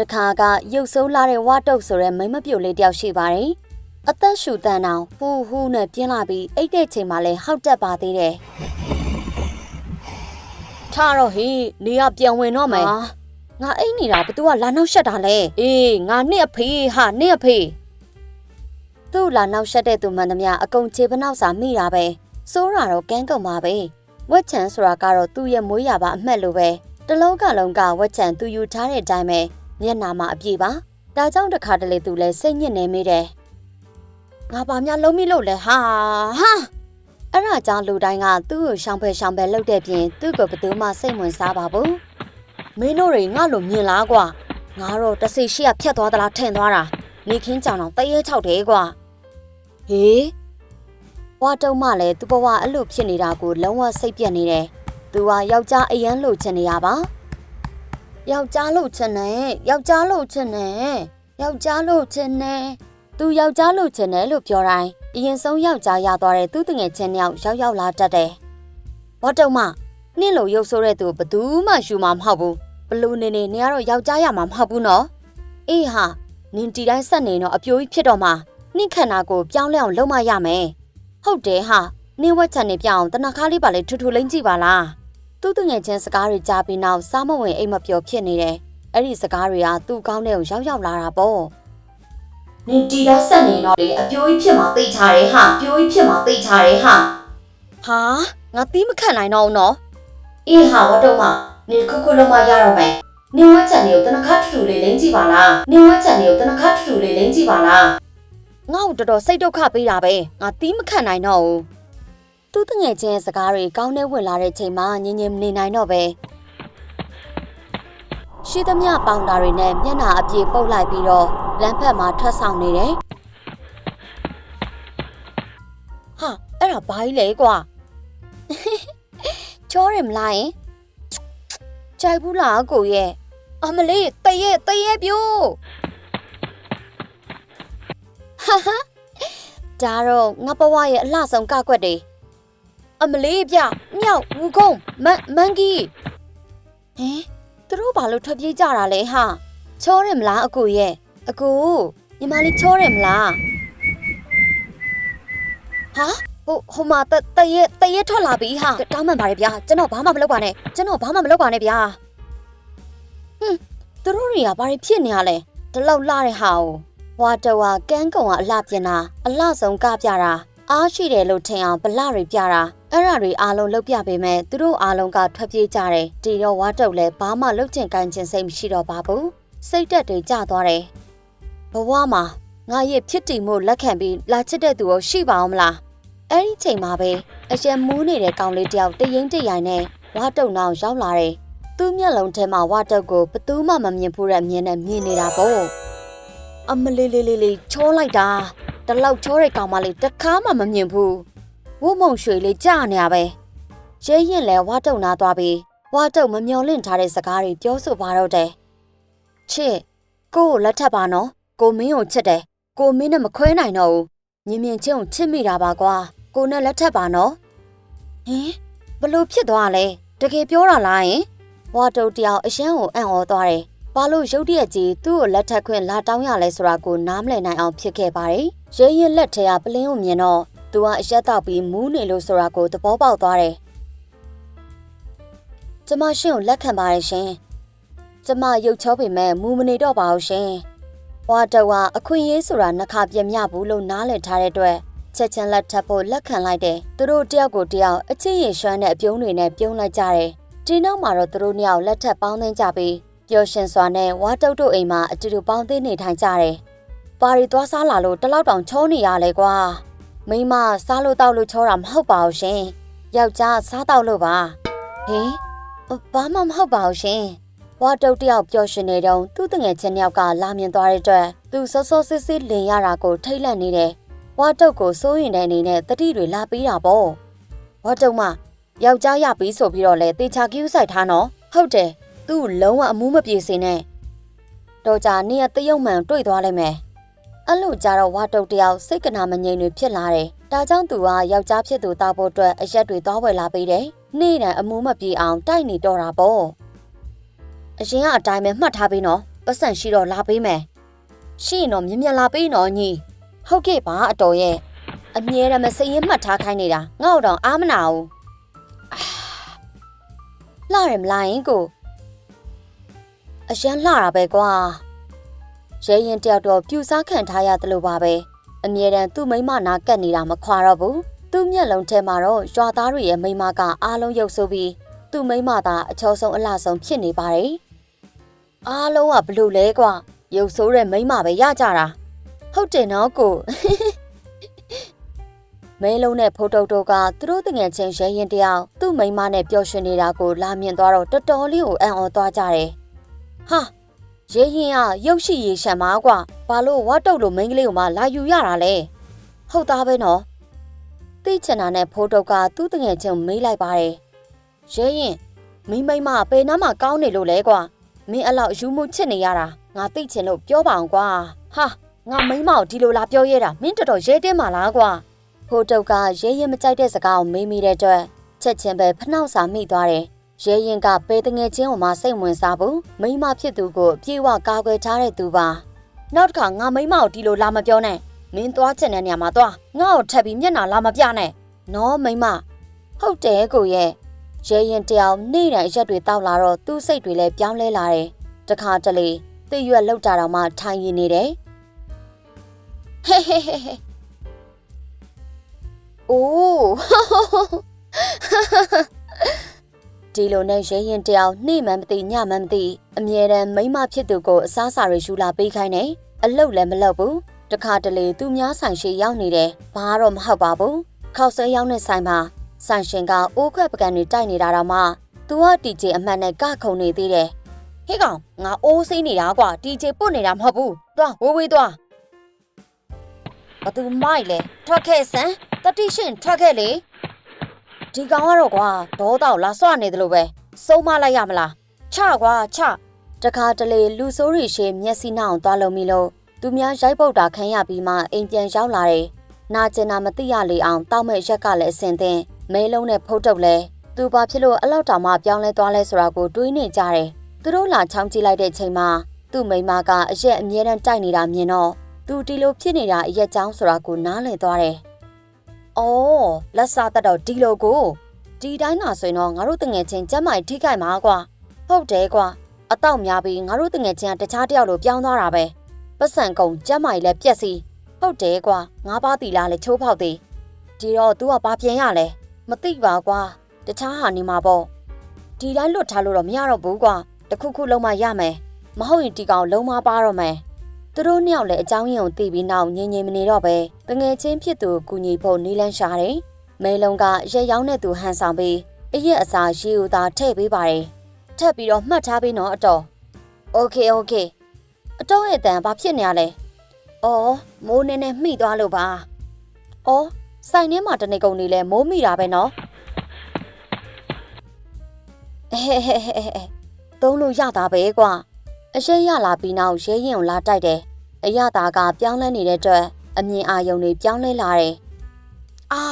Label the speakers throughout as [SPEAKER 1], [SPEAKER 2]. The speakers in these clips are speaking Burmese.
[SPEAKER 1] တခါကရုပ်ဆိုးလာတဲ့ဝါတုတ်ဆိုတဲ့မိန်းမပြိုလေးတယောက်ရှိပါတယ်အသက်ရှူတန်းအောင်ဟူးဟူးနဲ့ပြင်းလာပြီးအိတ်တဲ့ချိန်မှာလဲဟောက်တက်ပါသေးတယ်ထားတော့ဟေးနေရပြန်ဝင်တော့မယ်ငါအိတ်နေတာဘသူကလာနှောက်ရှက်တာလဲအေးငါနဲ့အဖေဟာနဲ့အဖေသူ့လာနှောက်ရှက်တဲ့သူမှန်သမျှအကုန်ခြေပနောက်စာမိတာပဲစိုးတာတော့ကန်းကုန်ပါပဲဝက်ချန်ဆိုတာကတော့သူ့ရဲ့မွေးရပါအမှတ်လိုပဲတလုံးကလုံးကဝက်ချန်သူယူထားတဲ့အတိုင်းပဲ မျက်နာမှာအပြည့်ပါဒါကြောင့်တခါတလေသူလဲစိတ်ညစ်နေမိတယ်ငါဘာများလုံးမိလို့လဲဟာဟာအဲ့ဒါကြောင့်လူတိုင်းကသူ့ကိုရှောင်ဖယ်ရှောင်ဖယ်လုပ်တဲ့ပြင်သူ့ကိုဘယ်သူမှစိတ်ဝင်စားပါဘူးမင်းတို့တွေငါလိုမြင်လားကွာငါတော့တစိရှိရဖြတ်သွားသလားထင်သွားတာနေခင်းကြောင်တော့တရေချောက်တယ်ကွာဟေးဘွားတုံးမလည်းသူ့ဘဝအဲ့လိုဖြစ်နေတာကိုလုံးဝစိတ်ပြက်နေတယ်သူကယောက်ျားအရန်လို့ချင်နေရပါ ယောက်ျားလို့ချင်တယ်ယောက်ျားလို့ချင်တယ်ယောက်ျားလို့ချင်တယ်သူယောက်ျားလို့ချင်တယ်လို့ပြောတိုင်းအရင်ဆုံးယောက်ျားရသွားတဲ့သူ့တငယ်ချင်းယောက်ရောက်ရောက်လာတတ်တယ်ဘောတုံးမနင့်လိုရုပ်ဆိုးတဲ့သူဘယ်သူမှယူမှာမဟုတ်ဘူးဘလူနေနေနေကတော့ယောက်ျားရမှာမဟုတ်ဘူးနော်အေးဟာနင်တီတိုင်းဆက်နေတော့အပြိုးကြီးဖြစ်တော့မှနှင့်ခန္ဓာကိုပြောင်းလဲအောင်လုပ်မရမယ်ဟုတ်တယ်ဟာနင်းဝက်ချန်နေပြအောင်တနခါလေးပါလေထူထူလိမ့်ကြည့်ပါလား သူ့တငယ်ချင်းစကားတွေကြားပြီးနောက်စားမဝင်အိမ်မပျော်ဖြစ်နေတယ်အဲ့ဒီစကားတွေကသူ့ကောင်းတဲ့ကိုရောက်ရောက်လာတာပေါ့နင်တီတိုင်းဆက်နေတော့လေအပြိုးကြီးဖြစ်မှာသိချတယ်ဟာပြိုးကြီးဖြစ်မှာသိချတယ်ဟာဟာငါတီးမခတ်နိုင်တော့ဘူးနော်အေးဟာဝတ်တော့မနင်ခုခုလုံးမရတော့မယ်နင်ဝက်ချန်တွေကိုတနခါထူထူလေးလိမ့်ကြည့်ပါလားနင်ဝက်ချန်တွေကိုတနခါထူထူလေးလိမ့်ကြည့်ပါလားငါ့ကိုတော်တော်စိတ်ဒုက္ခပေးတာပဲငါတီးမခတ်နိုင်တော့ဘူး သူ့တငယ်ချင်းရဲ့စကားတွေကောင်းတဲ့ဝင်လာတဲ့ချိန်မှာငင်းငင်းမနေနိုင်တော့ပဲရှိသမျှပေါင်တာတွေနဲ့မျက်နှာအပြေပုတ်လိုက်ပြီးတော့လမ်းဖက်မှာထွက်ဆောင်နေတယ်ဟာအဲ့ဒါဘာကြီးလဲကွာချောတယ်မလားယင်ကြိုက်ဘူးလားကိုရဲ့အမလေးတရဲ့တရဲ့ပြို့ဟာဟာဒါတော့ငါဘဝရဲ့အလှဆုံးကကွက်တွေ အမလေးပြမြောက်ဝူကုန်းမန်မန်ကြီးဟင်သူတို့ဘာလို့ထွက်ပြေးကြတာလဲဟာချောတယ်မလားအကိုရဲ့အကိုညီမလေးချောတယ်မလားဟာဟိုဟိုမှာတတရဲ့တရဲ့ထွက်လာပြီဟာတောင်းမှန်ပါတယ်ဗျာကျွန်တော်ဘာမှမလုပ်ပါနဲ့ကျွန်တော်ဘာမှမလုပ်ပါနဲ့ဗျာဟွန်းသူတို့တွေကဘာတွေဖြစ်နေရလဲဒီလောက်လာတဲ့ဟာကိုဟွာတော်ဟာကန်းကုံကအလှပြင်တာအလှဆုံးကပြတာအားရှိတယ်လို့ထင်အောင်ဗလတွေပြတာ အဲ့ဒါတွေအားလုံးလုပ်ပြပေမဲ့သူတို့အားလုံးကထွက်ပြေးကြတယ်တီတော့ဝါတုတ်လည်းဘာမှလုပ်ချင်ကိုင်ချင်စိတ်မရှိတော့ပါဘူးစိတ်တက်တွေကျသွားတယ်ဘဝမှာငါရဲ့ဖြစ်တည်မှုလက်ခံပြီးလာချစ်တဲ့သူကိုရှိပါအောင်မလားအဲ့ဒီချိန်မှာပဲအရန်မူးနေတဲ့ကောင်လေးတယောက်တရင်တရိုင်နဲ့ဝါတုတ်နောက်ရောက်လာတယ်သူ့မျက်လုံးထဲမှာဝါတုတ်ကိုဘသူမှမမြင်ဘူးတဲ့အမြင်နဲ့မြင်နေတာပေါ့အမလေးလေးလေးလေးချောလိုက်တာတလောက်ချောတဲ့ကောင်မလေးတစ်ခါမှမမြင်ဘူး ဝုံမုံရွှေလေးကြာနေရပဲရဲရင်လဲဝါတုံနာသွားပြီးဝါတုံမမျောလင့်ထားတဲ့စကားတွေပြောဆိုပါတော့တယ်ချစ်ကိုကိုလက်ထပ်ပါနော်ကိုမင်းကိုချစ်တယ်ကိုမင်းနဲ့မခွဲနိုင်တော့ဘူးမြင်မြင်ချင်းကိုချစ်မိတာပါကွာကိုနဲ့လက်ထပ်ပါနော်ဟင်ဘလို့ဖြစ်သွားလဲတကယ်ပြောတာလားယင်ဝါတုံတယောက်အရှမ်းကိုအံ့ဩသွားတယ်ဘာလို့ရုတ်တရက်ကြီးသူ့ကိုလက်ထပ်ခွင့်လာတောင်းရလဲဆိုတာကိုနားမလည်နိုင်အောင်ဖြစ်ခဲ့ပါတယ်ရဲရင်လက်ထဲကပလင်းကိုမြင်တော့ သူကအရက်တောက်ပြီးမူးနေလို့ဆိုတာကိုသဘောပေါက်သွားတယ်။ကျမရှင်ကိုလက်ခံပါတယ်ရှင်။ကျမရုပ်ချောပေမဲ့မူမနေတော့ပါဘူးရှင်။ဘွာတော်ကအခွင့်အရေးဆိုတာနှခါပြမြဘူးလို့နားလည်ထားတဲ့အတွက်ချက်ချင်းလက်ထပ်ဖို့လက်ခံလိုက်တယ်။သူတို့တယောက်ကိုတယောက်အချစ်ရင်ရွှမ်းတဲ့အပြုံးတွေနဲ့ပြုံးလိုက်ကြတယ်။ဒီနောက်မှာတော့သူတို့နှစ်ယောက်လက်ထပ်ပေါင်းသင်းကြပြီးပျော်ရွှင်စွာနဲ့ဝါတုတ်တို့အိမ်မှာအတူတူပေါင်းသင်းနေထိုင်ကြတယ်။ပါရီသွားစားလာလို့တလောက်တောင်ချောနေရလဲကွာ။ မိမစားလို့တောက်လို့ချောတာမဟုတ်ပါဘူးရှင်။ယောက်ျားစားတောက်လို့ပါ။ဟင်ဘာမှမဟုတ်ပါဘူးရှင်။ဝါတုတ်တယောက်ပျော်ရွှင်နေတော့သူ့တငယ်ချင်းတယောက်ကလာမြင်သွားတဲ့အတွက်သူစောစောစစ်စစ်လင်ရတာကိုထိတ်လန့်နေတယ်။ဝါတုတ်ကိုစိုးရင်တဲ့အနေနဲ့တတိတွေလာပေးတာပေါ့။ဝါတုတ်မယောက်ျားရပြီးဆိုပြီးတော့လေတေချာကီးဥဆိုင်ထားနော်။ဟုတ်တယ်။သူ့လုံးဝအမှုမပြေစေနဲ့။တော့ကြာနေရတရုံမှန်တွေ့သွားလိုက်မယ်။ အဲ့လိုကြတော့ဝါတုတ်တယောက်စိတ်ကနာမငြိမ်တွေဖြစ်လာတယ်။ဒါကြောင့်သူကယောက်ျားဖြစ်သူတောက်ဖို့အတွက်အရက်တွေသွားဝယ်လာပေးတယ်။နေ့တိုင်းအမူးမပြေအောင်တိုက်နေတော့တာပေါ့။အရင်ကအတိုင်းပဲမှတ်ထားပေးနော်ပတ်စံရှိတော့လာပေးမယ်ရှိရင်တော့မြင်မြန်လာပေးနော်ညီဟုတ်ကဲ့ပါအတော်ရဲ့အမြဲတမ်းမစိရင်မှတ်ထားခိုင်းနေတာငါ့တော့အားမနာဘူးအာလာရမလားယင်ကိုအရန်လှတာပဲကွာ ရဲရင်တယောက်တော့ပြူစားခံထားရတယ်လို့ပါပဲအမြဲတမ်းသူ့မိန်းမနာကတ်နေတာမခွာတော့ဘူးသူ့မျက်လုံးထဲမှာတော့ရွာသားတွေရဲ့မိန်းမကအားလုံးရုပ်ဆိုးပြီးသူ့မိန်းမသာအချောဆုံးအလှဆုံးဖြစ်နေပါတယ်အားလုံးကဘလို့လဲကွာရုပ်ဆိုးတဲ့မိန်းမပဲရကြတာဟုတ်တယ်နော်ကိုမဲလုံးနဲ့ဖိုးတုတ်တို့ကသူတို့တငယ်ချင်းရဲရင်တယောက်သူ့မိန်းမနဲ့ပျော်ရွှင်နေတာကိုလာမြင်သွားတော့တော်တော်လေးကိုအံ့ဩသွားကြတယ်။ဟာ ရဲရင်ကရုပ်ရှိရရှံမားကွာဘာလို့ဝတ်တုတ်လိုမိန်းကလေးကိုမှလာယူရတာလဲ။ဟုတ်သားပဲနော်။သိချင်တာနဲ့ဖိုးတုတ်ကသူ့တငယ်ချင်းမေးလိုက်ပါတယ်။ရဲရင်မိန်းမိန်းမပေနားမှာကောင်းနေလို့လဲကွာ။မင်းအဲ့လောက်ယူမှုချစ်နေရတာငါသိချင်လို့ပြောပါအောင်ကွာ။ဟာငါမိန်းမကိုဒီလိုလာပြောရတာမင်းတော်တော်ရဲတင်းပါလားကွာ။ဖိုးတုတ်ကရဲရင်မကြိုက်တဲ့စကားကိုမေးမိတဲ့အတွက်ချက်ချင်းပဲဖနှောက်စာမိသွားတယ်။ ရဲရင်ကပေတငယ်ချင်းကိုမှစိတ်ဝင်စားဘူး။မိန်းမဖြစ်သူကိုအပြေးဝကာကွယ်ထားတဲ့သူပါ။နောက်တစ်ခါငါမိန်းမကိုဒီလိုလာမပြောနဲ့။မင်းသွားချင်တဲ့နေရာမှာသွား။ငါ့ကိုထပ်ပြီးမျက်နှာလာမပြနဲ့။နော်မိန်းမ။ဟုတ်တယ်ကိုရဲ့။ရဲရင်တယောက်နေ့တိုင်းရက်တွေတောက်လာတော့သူ့စိတ်တွေလည်းပြောင်းလဲလာတယ်။တခါတလေသိရွက်လောက်ကြတော့မှထိုင်ရည်နေတယ်။ဟဲဟဲဟဲဟဲအိုး ဒီလိုနဲ့ရဲရင်တယောက်နှိမ့်မှန်းမသိညမှန်းမသိအမြဲတမ်းမိန်းမဖြစ်သူကိုအစားအစာတွေယူလာပေးခိုင်းတယ်အလုတ်လည်းမလုပ်ဘူးတခါတလေသူများဆိုင်ရှိရောက်နေတယ်ဘာတော့မဟုတ်ပါဘူးခောက်ဆွဲရောက်တဲ့ဆိုင်မှာဆိုင်ရှင်ကအိုးခွက်ပကံတွေတိုက်နေတာတော့မှသူကတီဂျေအမှန်နဲ့ကခုံနေသေးတယ်ဟေးကောင်ငါအိုးစိမ့်နေတာကွာတီဂျေပုတ်နေတာမဟုတ်ဘူးသွားဝေးဝေးသွားဘသူမိုက်လဲထွက်ခဲ့စမ်းတတိရှင်ထွက်ခဲ့လေ ဒီကောင်ကတော့ကွာဒေါတော့လာစွနေတယ်လို့ပဲစုံမလိုက်ရမလားချကွာချတခါတလေလူဆိုးရီရှေမျက်စိနှောင်သွားလုံးပြီလို့သူများရိုက်ပုတ်တာခံရပြီးမှအိမ်ပြန်ရောက်လာတယ်နာကျင်တာမသိရလေအောင်တောက်မဲ့ရက်ကလည်းအစင်သင်းမဲလုံးနဲ့ဖုတ်တုတ်လဲသူဘာဖြစ်လို့အလောက်တောင်မှပြောင်းလဲသွားလဲဆိုတာကိုတွေးနေကြတယ်သူတို့လာချောင်းကြည့်လိုက်တဲ့ချိန်မှာသူ့မိန်းမကအရက်အမြဲတမ်းတိုက်နေတာမြင်တော့သူဒီလိုဖြစ်နေတာအရက်ကြောင်းဆိုတာကိုနားလည်သွားတယ်။ အော်လက်စားတက်တော့ဒီလိုကိုဒီတိုင်းသာဆိုရင်တော့ငါတို့တငယ်ချင်းကျမ်းမိုင်ထိခိုက်မှာကွာ။ဟုတ်တယ်ကွာ။အတော့များပြီးငါတို့တငယ်ချင်းကတခြားတယောက်လိုပြောင်းသွားတာပဲ။ပတ်စံကုံကျမ်းမိုင်လည်းပြက်စီ။ဟုတ်တယ်ကွာ။ငါးပါးတီလာလည်းချိုးဖောက်သေး။ဒီတော့ तू ကဘာပြန်ရလဲ။မသိပါကွာ။တခြားဟာနေမှာပေါ့။ဒီတိုင်းလွတ်ထားလို့တော့မရတော့ဘူးကွာ။တခုခုလုံးမရမယ်။မဟုတ်ရင်ဒီကောင်လုံးမပါတော့မယ်။ သူတို့နှစ်ယောက်လည်းအကြောင်းရင်းကိုသိပြီးနောက်ငြင်းငြင်းမနေတော့ပဲတငယ်ချင်းဖြစ်သူကိုကူညီဖို့နီးလန်းရှာတယ်။မဲလုံးကရက်ရောင်းတဲ့သူဟန်ဆောင်ပြီးအရက်အစာရေဦးသားထည့်ပေးပါတယ်။ထပ်ပြီးတော့မှတ်ထားပေးနော်အတော်။ Okay okay အတော်ရဲ့တန်ဘာဖြစ်နေရလဲ။အော်မိုးနေနဲ့မှိသွားလို့ပါ။အော်စိုင်ထဲမှာတနေကုန်နေလဲမိုးမိတာပဲနော်။ဟဲဟဲဟဲဟဲသုံးလို့ရတာပဲကွာ။ အရက်ရလာပြီးနောက်ရဲရင်ကိုလာတိုက်တယ်။အရသာကပြောင်းလဲနေတဲ့အတွက်အမြင်အာရုံတွေပြောင်းလဲလာတယ်။အာ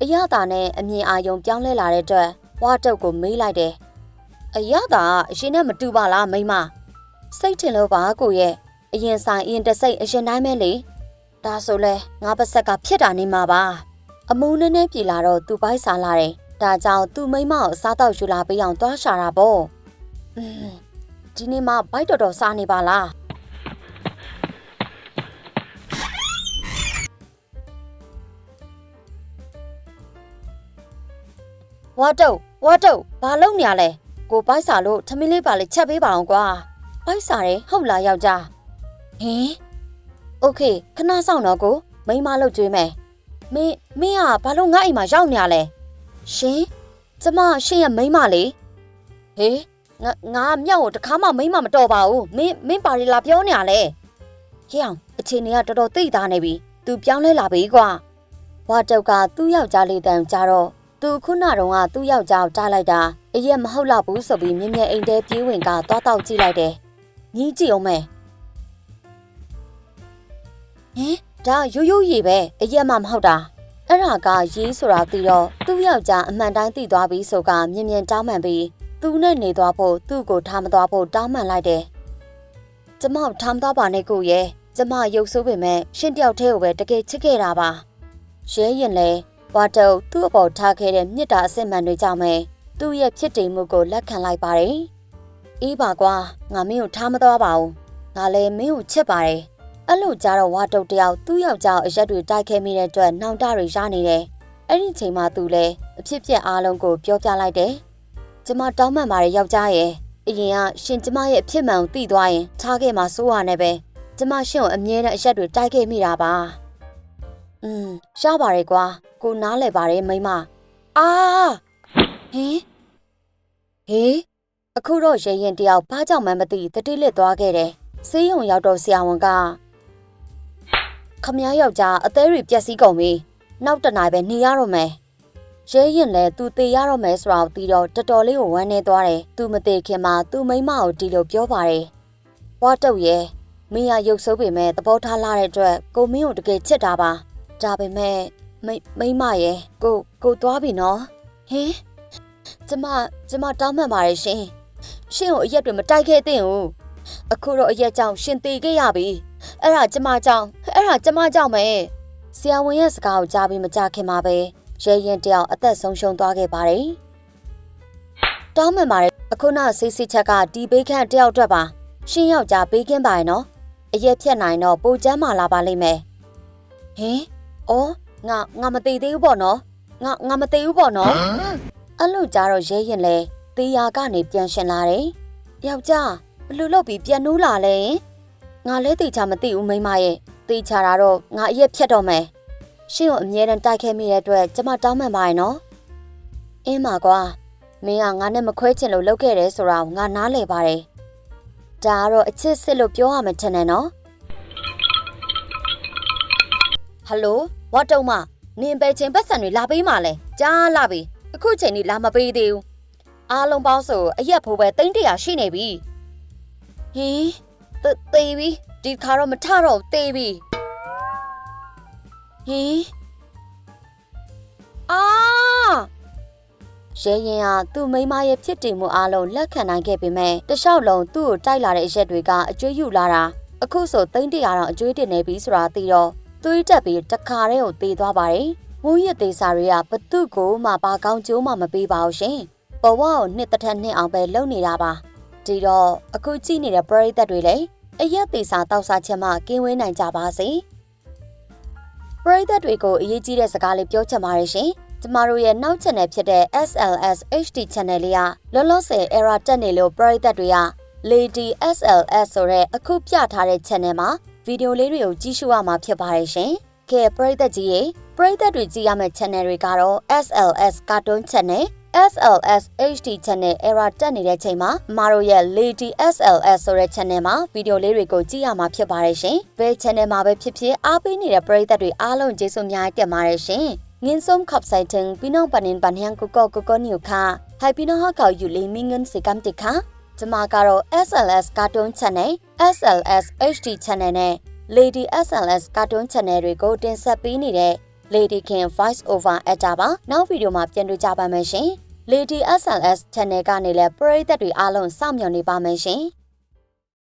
[SPEAKER 1] အရသာနဲ့အမြင်အာရုံပြောင်းလဲလာတဲ့အတွက်ဝါတုတ်ကိုမေးလိုက်တယ်။အရသာကအရင်နဲ့မတူပါလားမိမ။စိတ်ထင်လို့ပါကိုရဲ့အရင်ဆိုင်အရင်တစိတ်အရင်တိုင်းပဲလေ။ဒါဆိုလဲငါပါဆက်ကဖြစ်တာနေမှာပါ။အမူးနည်းနည်းပြေလာတော့သူပိုက်စားလာတယ်။ဒါကြောင့်သူ့မိမကိုစားတော့ယူလာပေးအောင်တွားရှာတာပေါ့။อืม ဒီနေ့မှဘိုက်တော်တော်စားနေပါလားဝါတုတ်ဝါတုတ်ဘာလုပ်နေရလဲကိုဘိုက်စာလို့ထမင်းလေးပါလေချက်ပေးပါအောင်ကွာဘိုက်စာတယ်ဟုတ်လားယောက်ျားဟင်โอเคခဏဆောင်တော့ကိုမိန်းမလုပ်ကြွေးမယ်မင်းမင်းကဘာလို့ငါ့အိမ်မှာရောက်နေရလဲရှင်ကျမရှင်ရဲ့မိန်းမလေဟေး ငါငါမြောက်ကိုတခါမှမိမ့်မမတော်ပါဘူးမင်းမင်းပါရီလာပြောနေရလဲဟေ့အောင်အချိန်တွေကတော်တော်သိသားနေပြီ तू ပြောင်းလဲလာပြီကွာဘွားတုတ်ကသူ့ယောက်ျားလေးတန်ကြတော့သူခုနတုန်းကသူ့ယောက်ျားကိုတားလိုက်တာအရက်မဟုတ်တော့ဘူးဆိုပြီးမြင်းမြဲအိမ်ထဲပြေးဝင်ကသွားတော့ကြည့်လိုက်တယ်ညီးကြည့်အောင်မယ်ဟင်ဒါရိုးရိုးရေပဲအရက်မှမဟုတ်တာအဲ့ဒါကရေးဆိုတာသိတော့သူ့ယောက်ျားအမှန်တိုင်းသိသွားပြီဆိုကမြင်မြင်တောင်းမှန်ပြီး သူနဲ့နေသွားဖို့သူ့ကိုထားမသွားဖို့တောင်းပန်လိုက်တယ်။ကျမကိုထားမသွားပါနဲ့ကိုရဲ့ကျမရုပ်ဆိုးပေမဲ့ရှင်တယောက်တည်းကိုပဲတကယ်ချစ်ခဲ့တာပါ။ရဲရင်လဲဝါတုတ်သူ့အပေါ်ထားခဲ့တဲ့မြစ်တာအစစ်မှန်တွေကြောင့်ပဲသူ့ရဲ့ဖြစ်တည်မှုကိုလက်ခံလိုက်ပါတယ်။အေးပါကွာငါမင်းကိုထားမသွားပါဘူး။ငါလည်းမင်းကိုချစ်ပါတယ်။အဲ့လိုကြတော့ဝါတုတ်တယောက်သူ့ယောက်ျားကိုအရက်တွေတိုက်ခဲမိတဲ့အတွက်နှောင်တတွေရနေတယ်။အဲ့ဒီချိန်မှာသူလည်းအဖြစ်ပြက်အားလုံးကိုပြောပြလိုက်တယ်။ ကျမတောင်းပန်ပါတယ်ယောက်ျားရဲ့အရင်ကရှင်ကျမရဲ့အဖြစ်မှန်ကိုသိသွားရင်ထားခဲ့မှာစိုးရနဲ့ပဲကျမရှင်ကိုအမြဲတမ်းအရက်တွေတိုက်ခဲ့မိတာပါ။อืมရပါတယ်ကွာကိုနားလဲပါတယ်မိမ။အာဟင်ဟေးအခုတော့ရေရင်တယောက်ဘာကြောင့်မှမသိတတိလစ်သွားခဲ့တယ်။ဆေးရုံရောက်တော့ဆရာဝန်ကခမ ्या ယောက်ျားအသေးတွေပျက်စီးကုန်ပြီ။နောက်တနိုင်ပဲနေရတော့မယ်။ ရဲရင်လဲသူတေရတော့မယ်ဆိုတာကိုသိတော့တော်တော်လေးကိုဝမ်းနေသွားတယ်။ तू မသေးခင်မှာ तू မိမကိုဒီလိုပြောပါတယ်။ဘွားတုတ်ရဲ့မင်းရရုပ်ဆိုးပေမဲ့သဘောထားလာတဲ့အတွက်ကိုမင်းကိုတကယ်ချစ်တာပါ။ဒါပေမဲ့မိမိမရဲ့ကိုကိုသွားပြီနော်။ဟင်ကျမကျမတောင်းပန်ပါတယ်ရှင်။ရှင်ကိုအရက်တွေမတိုက်ခဲ့သင့်ဘူး။အခုတော့အရက်ကြောင့်ရှင်သေးခဲ့ရပြီ။အဲ့ဒါကျမကြောင့်အဲ့ဒါကျမကြောင့်ပဲ။ဆရာဝန်ရဲ့စကားကိုကြားပြီးမကြခင်မှာပဲ ရဲရင်တယောက်အသက်ဆုံးရှုံးသွားခဲ့ပါတယ်။တောင်းပန်ပါတယ်အခုနဆေးစစ်ချက်ကဒီဘေးခန့်တယောက်အတွက်ပါ။ရှင်ယောက်ျားဘေးကင်းပါရဲ့နော်။အရက်ဖြတ်နိုင်တော့ပိုချမ်းမာလာပါလိမ့်မယ်။ဟင်။အော်ငါငါမသေးသေးဘူးပေါ့နော်။ငါငါမသေးဘူးပေါ့နော်။အဲ့လိုကြတော့ရဲရင်လေတေးရာကနေပြန်ရှင်လာတယ်။ယောက်ျားဘလို့လုပ်ပြီးပြန်နိုးလာလဲ။ငါလဲတေချာမသိဘူးမိမရဲ့။တေချာတာတော့ငါအရက်ဖြတ်တော့မယ်။ ရှင့်ကိုအမြဲတမ်းတိုက်ခဲမိတဲ့အတွက်ကျမတောင်းပန်ပါရဲ့နော်။အင်းပါကွာ။မင်းကငါနဲ့မခွဲချင်လို့လုပ်ခဲ့တယ်ဆိုတာကိုငါနားလည်ပါတယ်။ဒါကတော့အချစ်စစ်လို့ပြောရမှထင်တယ်နော်။ဟယ်လိုဝတ်တုံမနင်ပဲချင်းပတ်စံတွေလာပေးမှလဲကြားလာပြီအခုချိန်นี้လာမပေးသေးဘူးအားလုံးပေါင်းဆိုအရက်ဖိုးပဲတိန်းတရာရှိနေပြီဟင်သသေးပြီဒီခါတော့မထတော့ဘူးသေပြီ ဟင်အာရဲရင်ကသူ့မိန်းမရဲ့ဖြစ်တည်မှုအားလုံးလက်ခံနိုင်ခဲ့ပေမဲ့တလျှောက်လုံးသူ့ကိုတိုက်လာတဲ့အရက်တွေကအကျွေးယူလာတာအခုဆိုတိန်းတရာတော့အကျွေးတင်နေပြီဆိုတာသိတော့သွေးတက်ပြီးတခါတည်းကိုသေသွားပါတယ်။မူရသေးစာတွေကဘသူ့ကိုမှဘာကောင်းကျိုးမှမပေးပါဘူးရှင်။ဘဝကိုနှစ်တစ်ထက်နှစ်အောင်ပဲလုပ်နေတာပါ။ဒီတော့အခုကြည့်နေတဲ့ပရိသတ်တွေလည်းအရက်သေးစာတောက်စားချက်မှကင်းဝေးနိုင်ကြပါစေ။ ပရိသတ်တွေကိုအရေးကြီးတဲ့စကားလေးပြောချင်ပါတယ်ရှင်။ကျမတို့ရဲ့နောက် channel ဖြစ်တဲ့ SLS HD channel လေးကလောလောဆယ် error တက်နေလို့ပရိသတ်တွေက Lady SLS ဆိုတဲ့အခုပြထားတဲ့ channel မှာဗီဒီယိုလေးတွေကိုကြည့်ရှုရမှာဖြစ်ပါတယ်ရှင်။ကဲပရိသတ်ကြီးရေပရိသတ်တွေကြည့်ရမယ့် channel တွေကတော့ SLS Cartoon Channel SLS HD Channel error တက်နေတဲ့ချိန်မှာမတို့ရဲ့ Lady SLS ဆိုတဲ့ channel မှာဗီဒီယိုလေးတွေကိုကြည့်ရမှာဖြစ်ပါတယ်ရှင်။ဘယ် channel မှာပဲဖြစ်ဖြစ်အားပေးနေတဲ့ပရိသတ်တွေအားလုံးကျေးဇူးအများကြီးတင်ပါတယ်ရှင်။ငင်းစုံခပ်ဆိုင်တင်ပြီးနောက်ပနင်ပန်ဟန်ကိုကိုကိုကိုနီယိုခါဟိုင်ပြီးနောက်ကောက်ယူလီမင်းငန်းစီကမ်တိခါကျမကတော့ SLS Cartoon Channel SLS HD Channel နဲ့ Lady SLS Cartoon Channel တွေကိုတင်ဆက်ပေးနေတဲ့ Lady King Voice Over Actor ပါနောက်ဗီဒီယိုမှာပြန်တွေ့ကြပါမယ်ရှင် Lady SLS Channel ကနေလည်းပရိသတ်တွေအားလုံးစောင့်မျှော်နေပါမယ်ရှင်